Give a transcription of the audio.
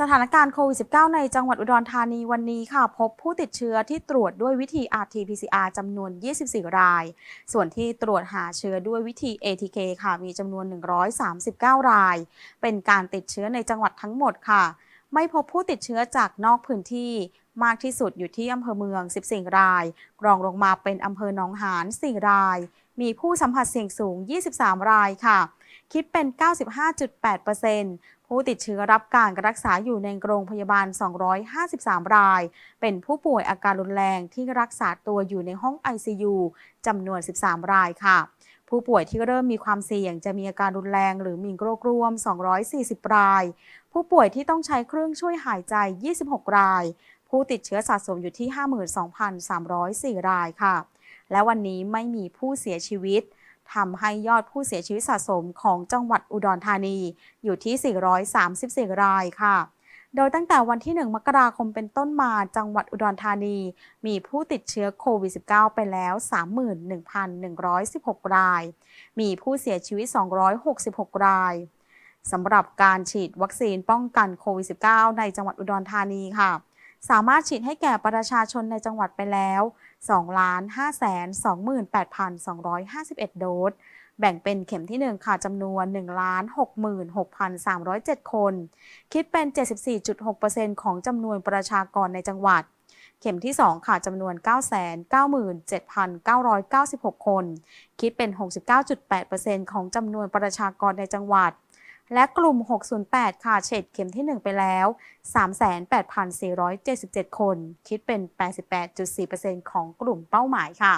สถานการณ์โควิด -19 ในจังหวัดอุดรธานีวันนี้ค่ะ พบผู้ติดเชื้อที่ตรวจด้วยวิธี RT-PCR จำนวน 24 ราย ส่วนที่ตรวจหาเชื้อด้วยวิธี ATK ค่ะ มีจำนวน 139 ราย เป็นการติดเชื้อในจังหวัดทั้งหมดค่ะ ไม่พบผู้ติดเชื้อจากนอกพื้นที่มากที่สุดอยู่ที่อำเภอเมือง 14 ราย รองลงมาเป็นอำเภอหนองหาน 4 ราย มีผู้สัมผัสเสี่ยงสูง 23 รายค่ะ คิดเป็น 95.8%ผู้ติดเชื้อรับการรักษาอยู่ในโรงพยาบาล 253 ราย เป็นผู้ป่วยอาการรุนแรงที่รักษาตัวอยู่ในห้อง ICU จำนวน 13 รายค่ะผู้ป่วยที่เริ่มมีความเสี่ยงจะมีอาการรุนแรงหรือมีโรคร่วม 240 ราย ผู้ป่วยที่ต้องใช้เครื่องช่วยหายใจ 26 ราย ผู้ติดเชื้อสะสมอยู่ที่ 52,304 รายค่ะ และวันนี้ไม่มีผู้เสียชีวิต ทำให้ยอดผู้เสียชีวิตสะสมของจังหวัดอุดรธานีอยู่ที่ 434 รายค่ะ โดยตั้งแต่วันที่ 1 มกราคมเป็นต้นมาจังหวัดอุดรธานี มีผู้ติดเชื้อโควิด -19 ไปแล้ว 31,116 ราย มีผู้เสียชีวิต 266 รายสำหรับการฉีดวัคซีนป้องกันโควิด -19 ในจังหวัดอุดรธานีค่ะ สามารถฉีดให้แก่ประชาชนในจังหวัดไปแล้ว 2,528,251 โดส แบ่งเป็นเข็มที่ 1 ค่ะจำนวน 1,66,307 คน คิดเป็น 74.6%ของจำนวนประชากรในจังหวัด เข็มที่ 2 ค่ะจำนวน 997,996 คน คิดเป็น 69.8%ของจำนวนประชากรในจังหวัด และกลุ่ม 608 ค่ะเฉดเข็มที่ 1 ไปแล้ว 38,477 คน คิดเป็น 88.4%ของกลุ่มเป้าหมายค่ะ